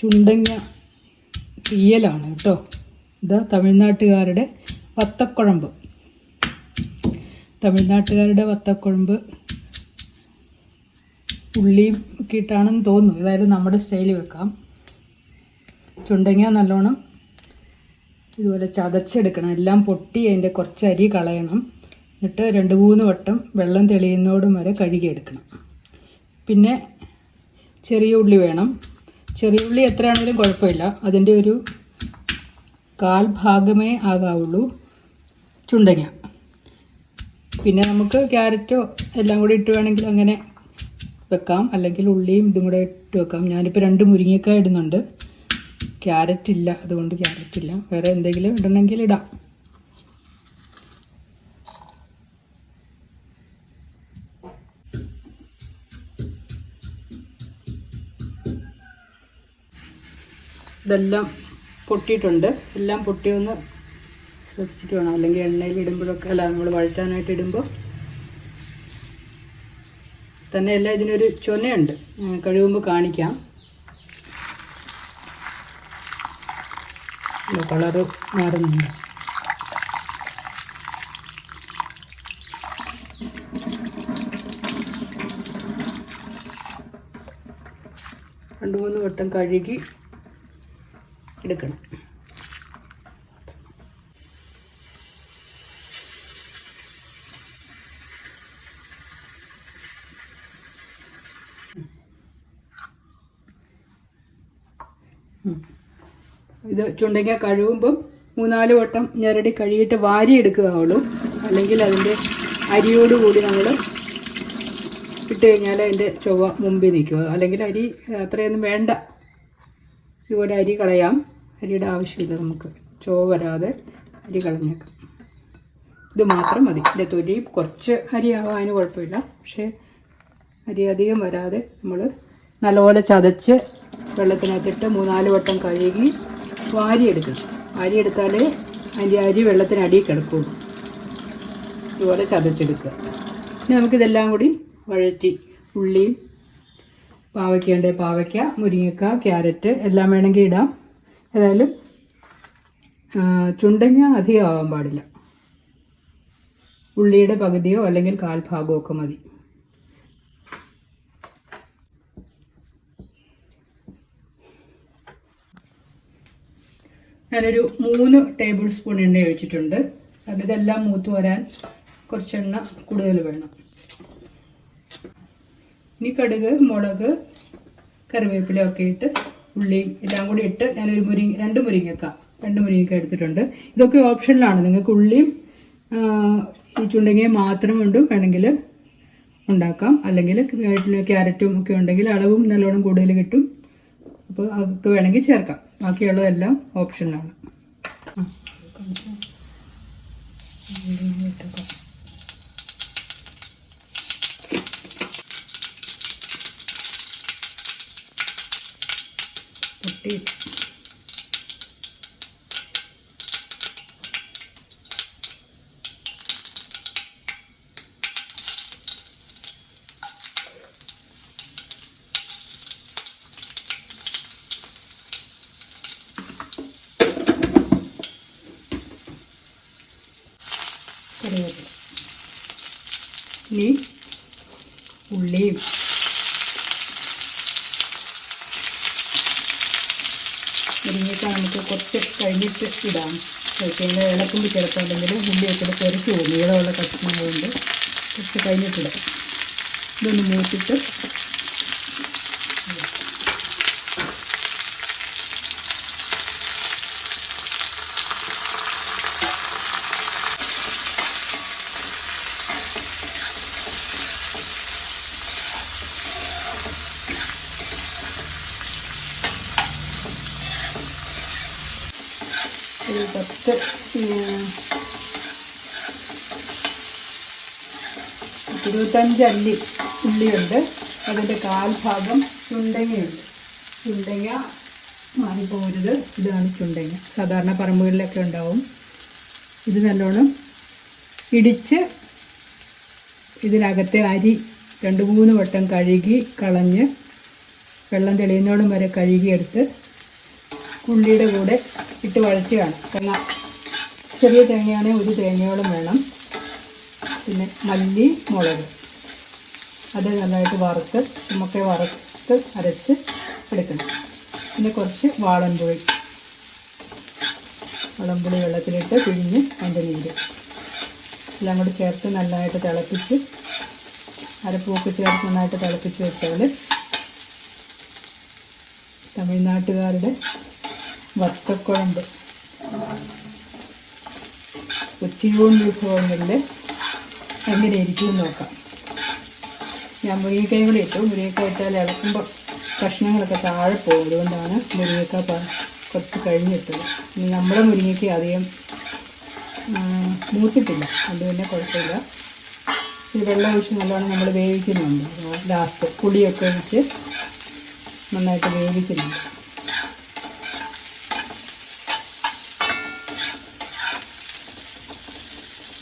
ചുണ്ടങ്ങ തീയലാണ് കേട്ടോ. ഇതാ തമിഴ്നാട്ടുകാരുടെ വത്തക്കുഴമ്പ്. തമിഴ്നാട്ടുകാരുടെ വത്തക്കുഴമ്പ് ഉള്ളിയും ഒക്കെ ഇട്ടാണെന്ന് തോന്നുന്നു. ഏതായാലും നമ്മുടെ സ്റ്റൈലിൽ വെക്കാം. ചുണ്ടങ്ങ നല്ലോണം ഇതുപോലെ ചതച്ചെടുക്കണം. എല്ലാം പൊട്ടി അതിന്റെ കുറച്ച് അരി കളയണം. എന്നിട്ട് രണ്ട് മൂന്ന് വട്ടം വെള്ളം തെളിയുന്നോടും വരെ കഴുകിയെടുക്കണം. പിന്നെ ചെറിയ ഉള്ളി വേണം. ചെറിയ ഉള്ളി എത്രയാണെങ്കിലും കുഴപ്പമില്ല. അതിന്റെ ഒരു കാൽ ഭാഗമേ ആകാവുള്ളൂ. ചുണ്ടങ്ങ പിന്നെ നമുക്ക് ക്യാരറ്റോ എല്ലാം കൂടി ഇട്ട് വേണമെങ്കിൽ അങ്ങനെ വെക്കാം. അല്ലെങ്കിൽ ഉള്ളിയും ഇതും കൂടെ ഇട്ട് വെക്കാം. ഞാനിപ്പോൾ രണ്ട് മുരിങ്ങക്കായ ഇടുന്നുണ്ട്. ക്യാരറ്റ് ഇല്ല. അതുകൊണ്ട് ക്യാരറ്റ് ഇല്ല. വേറെ എന്തെങ്കിലും ഇടണമെങ്കിൽ ഇടാം. ഇതെല്ലാം പൊട്ടിയിട്ടുണ്ട്. എല്ലാം പൊട്ടിയൊന്ന് ശ്രദ്ധിച്ചിട്ട് വേണം. അല്ലെങ്കിൽ എണ്ണയിൽ ഇടുമ്പോഴൊക്കെ അല്ല നമ്മൾ വഴറ്റാനായിട്ട് ഇടുമ്പോൾ തന്നെയല്ല ഇതിനൊരു ചൊനയുണ്ട്. കഴിയുമ്പോൾ കാണിക്കാം. കളറ് മാറുന്നുണ്ട്. രണ്ട് മൂന്ന് വട്ടം കഴുകി എടുക്കണം. ഇത് ചുണ്ടങ്ങ കഴുകുമ്പം മൂന്നാൽ വട്ടം ഞെരടി കഴുകിയിട്ട് വാരി എടുക്കുകയുള്ളൂ. അല്ലെങ്കിൽ അതിന്റെ അരിയോടുകൂടി നമ്മൾ ഇട്ട് കഴിഞ്ഞാൽ അതിന്റെ ചൊവ്വ മുമ്പിൽ നിൽക്കുക. അല്ലെങ്കിൽ അരി അത്രയൊന്നും വേണ്ട. ഇതുപോലെ അരി കളയാം. അരിയുടെ ആവശ്യമില്ല നമുക്ക്. ചോ വരാതെ അരി കളഞ്ഞേക്കാം. ഇത് മാത്രം മതി. ഇതിന്റെ തൊലി കുറച്ച് അരി ആവാൻ അതിന് കുഴപ്പമില്ല. പക്ഷേ അരി അധികം വരാതെ നമ്മൾ നല്ലപോലെ ചതച്ച് വെള്ളത്തിനകത്തിട്ട് മൂന്നാൽ വട്ടം കഴുകി വാരിയെടുക്കണം വാരിയെടുത്താലേ അതിന്റെ അരി വെള്ളത്തിനടിയിൽ കിടക്കുള്ളൂ. ഇതുപോലെ ചതച്ചെടുക്കുക. ഇനി നമുക്കിതെല്ലാം കൂടി വഴറ്റി ഉള്ളിയും പാവയ്ക്കേണ്ട പാവയ്ക്ക മുരിങ്ങക്ക ക്യാരറ്റ് എല്ലാം വേണമെങ്കിൽ ഇടാം. ഏതായാലും ചുണ്ടങ്ങ അധികം ആവാൻ പാടില്ല. ഉള്ളിയുടെ പകുതിയോ അല്ലെങ്കിൽ കാൽഭാഗമോ ഒക്കെ മതി. ഞാനൊരു മൂന്ന് ടേബിൾ സ്പൂൺ എണ്ണ ഒഴിച്ചിട്ടുണ്ട്. കാരണം ഇതെല്ലാം മൂത്ത് വരാൻ കുറച്ച് എണ്ണ കൂടുതൽ വേണം. ഇനി കടുക് മുളക് കറിവേപ്പില ഒക്കെ ഇട്ട് ഉള്ളിയും എല്ലാം കൂടി ഇട്ട് ഞാനൊരു മുരിങ്ങ രണ്ട് മുരിങ്ങക്ക രണ്ട് മുരിങ്ങക്ക എടുത്തിട്ടുണ്ട്. ഇതൊക്കെ ഓപ്ഷനിലാണ്. നിങ്ങൾക്ക് ഉള്ളിയും ഈ ചുണ്ടങ്ങയും മാത്രം കൊണ്ടും വേണമെങ്കിൽ ഉണ്ടാക്കാം. അല്ലെങ്കിൽ ക്യാരറ്റും ഒക്കെ ഉണ്ടെങ്കിൽ അളവും നല്ലോണം കൂടുതൽ കിട്ടും. അപ്പോൾ അതൊക്കെ വേണമെങ്കിൽ ചേർക്കാം. ബാക്കിയുള്ളതെല്ലാം ഓപ്ഷനിലാണ്. ആ, പൊട്ടി കറിവേപ്പില ഇനി ഉള്ളിയും മുരിങ്ങയ്ക്ക നമുക്ക് കുറച്ച് കഴിഞ്ഞിട്ട് ഇടാം. പിന്നെ ഇളക്കുമ്പോൾ ഉള്ളി ഉള്ളിയൊക്കെ തെറിച്ച് പോകും. നീളമുള്ള കഷ്ണങ്ങളുണ്ട്. കുറച്ച് കഴിഞ്ഞിട്ടിടാം ഇതൊന്ന് മൂത്തിട്ട് ഒരു പത്ത് ഇരുപത്തഞ്ച് അല്ലി ഉള്ളിയുണ്ട്. അതിന്റെ കാൽഭാഗം ചുണ്ടങ്ങയുണ്ട്. ചുണ്ടങ്ങ മാറിപ്പോരുത്. ഇതാണ് ചുണ്ടങ്ങ. സാധാരണ പറമ്പുകളിലൊക്കെ ഉണ്ടാവും. ഇത് നല്ലോണം ഇടിച്ച് ഇതിനകത്തെ അരി രണ്ട് മൂന്ന് വട്ടം കഴുകി കളഞ്ഞ് വെള്ളം തെളിയുന്നോടും വരെ കഴുകിയെടുത്ത് ഉള്ളിയുടെ കൂടെ ഇട്ട് വഴറ്റുകയാണ്. തേങ്ങ ചെറിയ തേങ്ങയാണെങ്കിൽ ഒരു തേങ്ങയോളം വേണം. പിന്നെ മല്ലി മുളക്. അത് നന്നായിട്ട് വറുത്ത് നമുക്ക് വറുത്ത് അരച്ച് എടുക്കണം. പിന്നെ കുറച്ച് വാളൻപുളി വാളൻപുളി വെള്ളത്തിലിട്ട് പിഴിഞ്ഞ് അതിന്റെ നീര്. എല്ലാം കൂടി ചേർത്ത് നന്നായിട്ട് തിളപ്പിച്ച് അരപ്പൂക്ക് ചേർത്ത് നന്നായിട്ട് തിളപ്പിച്ച് വെച്ചാൽ തമിഴ്നാട്ടുകാരുടെ വത്തക്കുഴമ്പ് ഉച്ചയൂൺ വിഭവങ്ങളിൽ എങ്ങനെ ഇരിക്കും നോക്കാം. ഞാൻ മുരിങ്ങക്കായും കൂടി ഇട്ടു. മുരിങ്ങക്ക ഇട്ടാൽ ഇളക്കുമ്പോൾ കഷ്ണങ്ങളൊക്കെ താഴെ പോകും. അതുകൊണ്ടാണ് മുരിങ്ങക്ക കുറച്ച് കഴിഞ്ഞിട്ടത്. നമ്മുടെ മുരിങ്ങയ്ക്ക് അധികം മൂത്തിട്ടില്ല. അത് പിന്നെ കുഴപ്പമില്ല. ഈ വെള്ളം ഒഴിച്ച് നല്ലോണം നമ്മൾ വേവിക്കുന്നുണ്ട്. ലാസ്റ്റ് പുളിയൊക്കെ ഒഴിച്ച് നന്നായിട്ട് വേവിക്കുന്നുണ്ട്.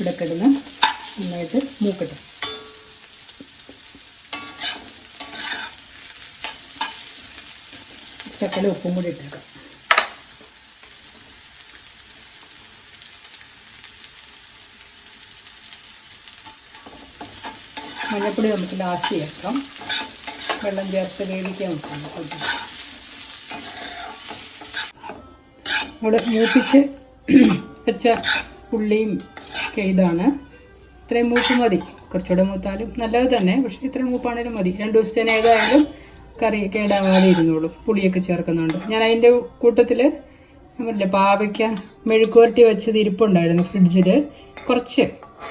ഇവിടെ കിടന്ന് നന്നായിട്ട് മൂക്കട്ടെ. ശക്കല ഉപ്പും കൂടി ഇട്ടേക്കാം. മഞ്ഞപ്പൊടി നമുക്ക് ലാസ്റ്റ് ചേർക്കാം. വെള്ളം ചേർത്ത് വേവിക്കാൻ വെക്കാം. ഇവിടെ മൂപ്പിച്ച് വെച്ച ഉള്ളിയും ഇതാണ്. ഇത്രയും മൂപ്പ് മതി. കുറച്ചുകൂടെ മൂത്താലും നല്ലത് തന്നെ. പക്ഷേ ഇത്രയും മൂപ്പാണേലും മതി. രണ്ട് ദിവസത്തേനേതായാലും കറി കേടാവാതെ ഇരുന്നോളും. പുളിയൊക്കെ ചേർക്കുന്നുണ്ട്. ഞാൻ അതിന്റെ കൂട്ടത്തിൽ നമ്മളില്ലേ പാവയ്ക്ക മെഴുക്കുവരട്ടി വെച്ചത് ഇരിപ്പുണ്ടായിരുന്നു ഫ്രിഡ്ജിൽ കുറച്ച്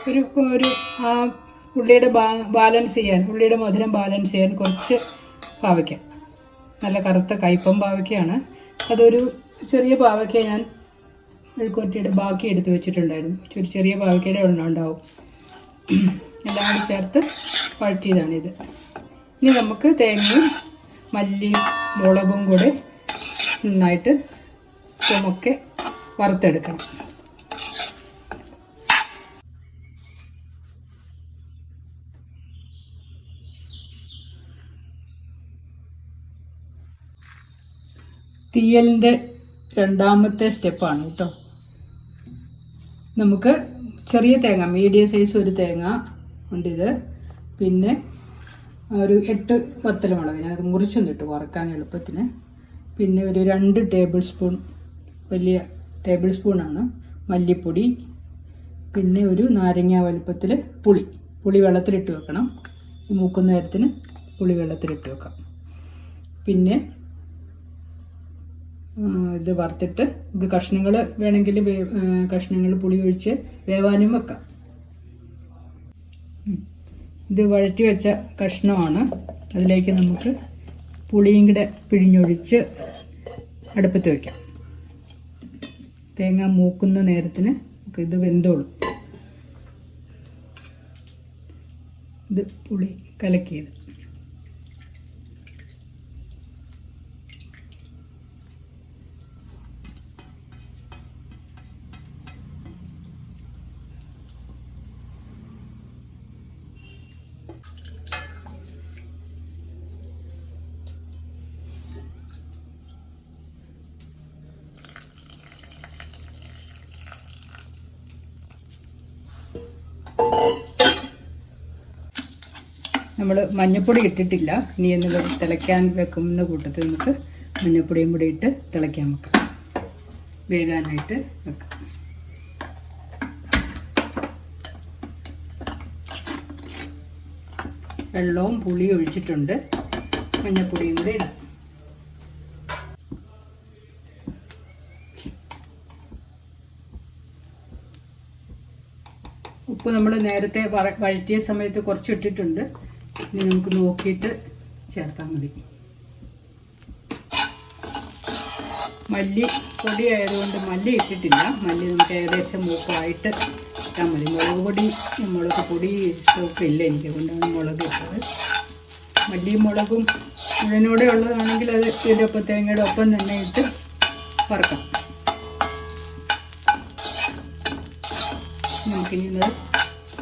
ഒരു ഒരു ആ ഉള്ളിയുടെ ബാലൻസ് ചെയ്യാൻ ഉള്ളിയുടെ മധുരം ബാലൻസ് ചെയ്യാൻ കുറച്ച് പാവയ്ക്ക. നല്ല കറുത്ത കയ്പം പാവയ്ക്കയാണ്. അതൊരു ചെറിയ പാവയ്ക്ക ഞാൻ മെഴുക്കുവരട്ടിയുടെ ബാക്കി എടുത്ത് വെച്ചിട്ടുണ്ടായിരുന്നു. ഒരു ചെറിയ പാവയ്ക്കയുടെ എണ്ണ ഉണ്ടാവും. എല്ലാം ചേർത്ത് വഴറ്റിയതാണിത് ഇനി നമുക്ക് തേങ്ങയും മല്ലിയും മുളകും കൂടെ നന്നായിട്ട് ചുമക്കെ വറുത്തെടുക്കണം. തീയലിന്റെ രണ്ടാമത്തെ സ്റ്റെപ്പാണ് കേട്ടോ. നമുക്ക് ചെറിയ തേങ്ങ മീഡിയം സൈസ് ഒരു തേങ്ങ ഉണ്ട് ഇത് പിന്നെ ഒരു എട്ട് വത്തലമുളക് ഞാനത് മുറിച്ചൊന്നിട്ട് വറക്കാൻ എളുപ്പത്തിന്. പിന്നെ ഒരു രണ്ട് ടേബിൾ സ്പൂൺ വലിയ ടേബിൾ സ്പൂണാണ് മല്ലിപ്പൊടി പിന്നെ ഒരു നാരങ്ങ വലുപ്പത്തിൽ പുളി. പുളി വെള്ളത്തിലിട്ട് വെക്കണം. മൂക്കുന്ന നേരത്തിന് പുളി വെള്ളത്തിലിട്ട് വെക്കാം. പിന്നെ ഇത് വറുത്തിട്ട് നമുക്ക് കഷ്ണങ്ങൾ വേണമെങ്കിൽ കഷ്ണങ്ങൾ പുളി ഒഴിച്ച് വേവാനും വെക്കാം. ഇത് വഴറ്റി വെച്ച കഷ്ണമാണ്. അതിലേക്ക് നമുക്ക് പുളിയും കൂടെ പിഴിഞ്ഞൊഴിച്ച് അടുപ്പത്ത് വയ്ക്കാം തേങ്ങ മൂക്കുന്ന നേരത്തിന് നമുക്ക് ഇത് വെന്തോളും. ഇത് പുളി കലക്കിയത്. നമ്മൾ മഞ്ഞപ്പൊടി ഇട്ടിട്ടില്ല. ഇനി എന്ന് തിളയ്ക്കാൻ വെക്കുന്ന കൂട്ടത്തിൽ നമുക്ക് മഞ്ഞപ്പൊടിയും കൂടി ഇട്ട് തിളയ്ക്കാൻ വെക്കാം. വേകാനായിട്ട് വെക്കാം. വെള്ളവും പുളിയും ഒഴിച്ചിട്ടുണ്ട്. മഞ്ഞപ്പൊടിയും കൂടി ഇടാം. ഉപ്പ് നമ്മൾ നേരത്തെ വഴറ്റിയ സമയത്ത് കുറച്ച് ഇട്ടിട്ടുണ്ട്. ഇനി നമുക്ക് നോക്കിയിട്ട് ചേർത്താൽ മതി. മല്ലി പൊടി ആയതുകൊണ്ട് മല്ലി ഇട്ടിട്ടില്ല. മല്ലി നമുക്ക് ഏകദേശം മൂപ്പായിട്ട് ഇട്ടാൽ മതി. മുളക് പൊടി മുളക് പൊടി സ്റ്റോക്ക് ഇല്ല എനിക്ക്. അതുകൊണ്ടാണ് മുളക് ഇട്ടത്. മല്ലിയും മുളകും മുഴനോടെ ഉള്ളതാണെങ്കിൽ അത് ഇതിന്റെ ഒപ്പം തേങ്ങയുടെ ഒപ്പം തന്നെ ഇട്ട് വറക്കാം. നമുക്കിനി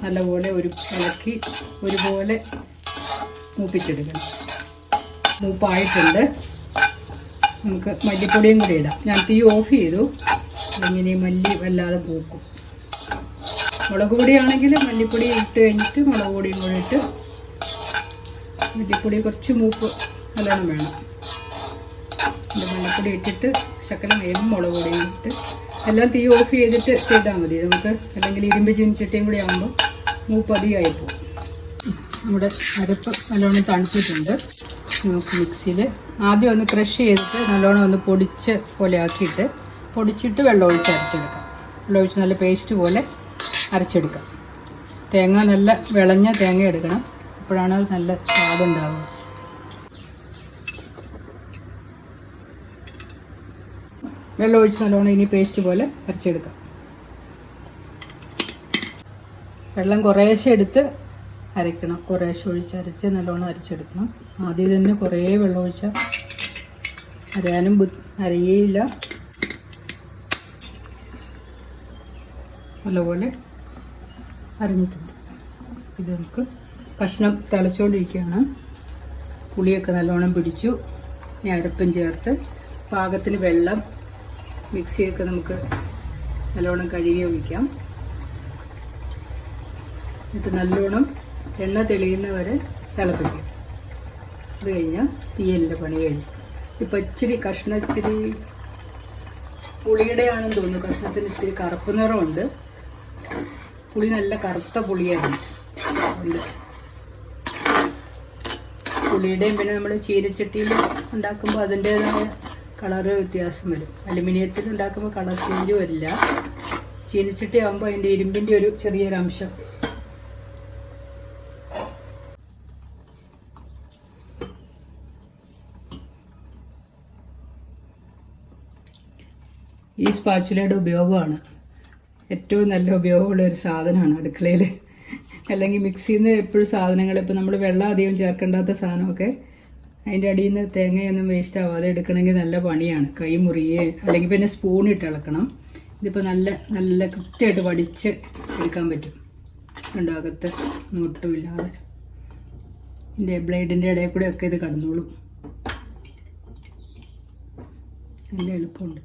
നല്ലപോലെ ഒരു ഇളക്കി ഒരുപോലെ മൂപ്പിച്ചെടുക്കണം മൂപ്പായിട്ടുണ്ട്. നമുക്ക് മല്ലിപ്പൊടിയും കൂടി ഇടാം. ഞാൻ തീ ഓഫ് ചെയ്തു. ഇങ്ങനെ മല്ലി വല്ലാതെ പൂക്കും. മുളക് പൊടിയാണെങ്കിൽ മല്ലിപ്പൊടി ഇട്ട് കഴിഞ്ഞിട്ട് മുളക് പൊടിയും കൂടി ഇട്ട് മല്ലിപ്പൊടി കുറച്ച് മൂപ്പ് നല്ലോണം വേണം. മല്ലിപ്പൊടി ഇട്ടിട്ട് ശക്കല കഴിയുമ്പോൾ മുളക് പൊടിയും ഇട്ട്. എല്ലാം തീ ഓഫ് ചെയ്തിട്ട് ചെയ്താൽ മതി. നമുക്ക് അല്ലെങ്കിൽ ഇരുമ്പ് ചീനിച്ചട്ടിയും കൂടി ആകുമ്പോൾ മൂപ്പ് അധികമായി പോകും. നമ്മുടെ അരപ്പ് നല്ലോണം തണുത്തിട്ടുണ്ട്. നമുക്ക് മിക്സിയിൽ ആദ്യം ഒന്ന് ക്രഷ് ചെയ്തിട്ട് നല്ലോണം ഒന്ന് പൊടിച്ച് പോലെ ആക്കിയിട്ട് പൊടിച്ചിട്ട് വെള്ളം ഒഴിച്ച് അരച്ചെടുക്കാം. വെള്ളം ഒഴിച്ച് നല്ല പേസ്റ്റ് പോലെ അരച്ചെടുക്കാം. തേങ്ങ നല്ല വിളഞ്ഞ തേങ്ങ എടുക്കണം. അപ്പോഴാണ് നല്ല സ്വാദുണ്ടാവുക വെള്ളം ഒഴിച്ച് നല്ലോണം ഇനി പേസ്റ്റ് പോലെ അരച്ചെടുക്കാം. വെള്ളം കുറേശ്ശെ എടുത്ത് അരയ്ക്കണം. കുറേശ്ശെ ഒഴിച്ച് അരച്ച് നല്ലോണം അരച്ചെടുക്കണം. ആദ്യം തന്നെ കുറേ വെള്ളം ഒഴിച്ചാൽ അരയാനും ബുദ്ധി അരയേയില്ല. നല്ലപോലെ അരഞ്ഞിട്ടുണ്ട്. ഇത് നമുക്ക് കഷ്ണം തിളച്ചുകൊണ്ടിരിക്കുകയാണ് പുളിയൊക്കെ നല്ലോണം പിടിച്ചു. ഇനി അരപ്പും ചേർത്ത് പാകത്തിന് വെള്ളം മിക്സിയൊക്കെ നമുക്ക് നല്ലോണം കഴുകി ഒഴിക്കാം. എന്നിട്ട് നല്ലോണം എണ്ണ തെളിയുന്നവരെ തിളപ്പിക്കും. അത് കഴിഞ്ഞാൽ തീയലിന്റെ പണി കഴിഞ്ഞു. ഇപ്പം ഇച്ചിരി കഷ്ണം ഇച്ചിരി പുളിയുടെ ആണെന്ന് തോന്നുന്നു. കഷ്ണത്തിന് ഇച്ചിരി കറുപ്പ് നിറമുണ്ട്. പുളി നല്ല കറുത്ത പുളിയായിരുന്നു പുളിയുടെയും പിന്നെ നമ്മൾ ചീനച്ചട്ടിയിൽ ഉണ്ടാക്കുമ്പോൾ അതിന്റേതായ കളറ് വ്യത്യാസം വരും. അലുമിനിയത്തിൽ ഉണ്ടാക്കുമ്പോൾ കളർ ചേഞ്ച് വരില്ല. ചീനച്ചട്ടി ആകുമ്പോൾ അതിന്റെ ഇരുമ്പിന്റെ ഒരു ചെറിയൊരു അംശം ഈ സ്പാച്ചുലയുടെ ഉപയോഗമാണ്. ഏറ്റവും നല്ല ഉപയോഗമുള്ള ഒരു സാധനമാണ് അടുക്കളയിൽ. അല്ലെങ്കിൽ മിക്സിയിൽ നിന്ന് എപ്പോഴും സാധനങ്ങൾ ഇപ്പോൾ നമ്മൾ വെള്ളം അധികം ചേർക്കേണ്ടാത്ത സാധനമൊക്കെ അതിന്റെ അടിയിൽ നിന്ന് തേങ്ങയൊന്നും വേസ്റ്റ് ആവാതെ എടുക്കണമെങ്കിൽ നല്ല പണിയാണ്. കൈ മുറിയെ അല്ലെങ്കിൽ പിന്നെ സ്പൂൺ ഇട്ട് ഇളക്കണം. ഇതിപ്പോൾ നല്ല നല്ല കൃത്യമായിട്ട് വടിച്ച് എടുക്കാൻ പറ്റും. ഉണ്ടാകത്ത് നോട്ടുമില്ലാതെ ഇതിന്റെ ബ്ലേഡിന്റെ ഇടയിൽ കൂടെ ഒക്കെ ഇത് കടന്നോളും. നല്ല എളുപ്പമുണ്ട്.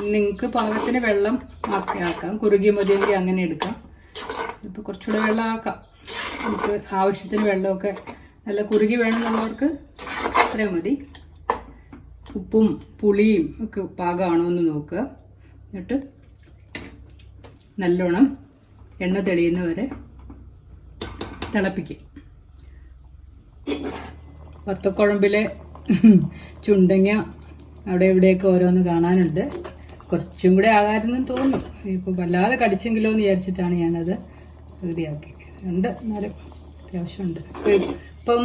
നിങ്ങൾക്ക് പാകത്തിന് വെള്ളം ആക്കി. ആക്കാം കുറുകിയ മതിയെങ്കിൽ അങ്ങനെ എടുക്കാം. ഇപ്പോൾ കുറച്ചുകൂടെ വെള്ളം ആക്കാം. നമുക്ക് ആവശ്യത്തിന് വെള്ളമൊക്കെ നല്ല കുറുകി വേണമെന്നുള്ളവർക്ക് അത്രയും മതി. ഉപ്പും പുളിയും ഒക്കെ പാകമാണോ എന്ന് നോക്കുക. എന്നിട്ട് നല്ലോണം എണ്ണ തെളിയുന്നവരെ തിളപ്പിക്കും വത്തക്കുഴമ്പിലെ ചുണ്ടങ്ങ അവിടെ ഇവിടെയൊക്കെ ഓരോന്ന് കാണാനുണ്ട്. കുറച്ചും കൂടെ ആകാരുന്നു തോന്നുന്നു. ഇപ്പോൾ വല്ലാതെ കടിച്ചെങ്കിലോ എന്ന് വിചാരിച്ചിട്ടാണ് ഞാനത് പകുതിയാക്കി ഉണ്ട് എന്നാലും അത്യാവശ്യമുണ്ട് ഇപ്പം ഇപ്പം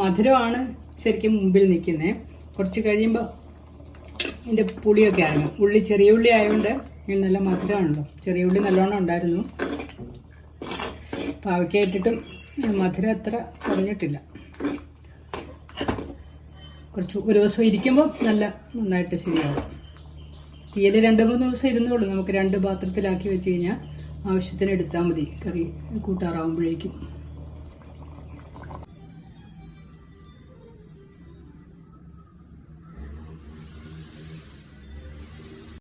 മധുരമാണ് ശരിക്കും മുമ്പിൽ നിൽക്കുന്നത് കുറച്ച് കഴിയുമ്പോൾ ഇതിന്റെ പുളിയൊക്കെ ഇറങ്ങും. ഉള്ളി ചെറിയ ഉള്ളി ആയതുകൊണ്ട് ഇതിന് നല്ല മധുരമുണ്ടോ. ചെറിയ ഉള്ളി നല്ലോണം ഉണ്ടായിരുന്നു. പാവയ്ക്കായിട്ടിട്ടും മധുരം അത്ര കുറഞ്ഞിട്ടില്ല. കുറച്ച് ഒരു ദിവസം ഇരിക്കുമ്പോൾ നല്ല നന്നായിട്ട് ശരിയാവും. തീയൽ രണ്ട് മൂന്ന് ദിവസം ഇരുന്നോളൂ. നമുക്ക് രണ്ട് പാത്രത്തിലാക്കി വെച്ച് കഴിഞ്ഞാൽ ആവശ്യത്തിന് എടുത്താൽ മതി. കറി കൂട്ടാറാവുമ്പോഴേക്കും.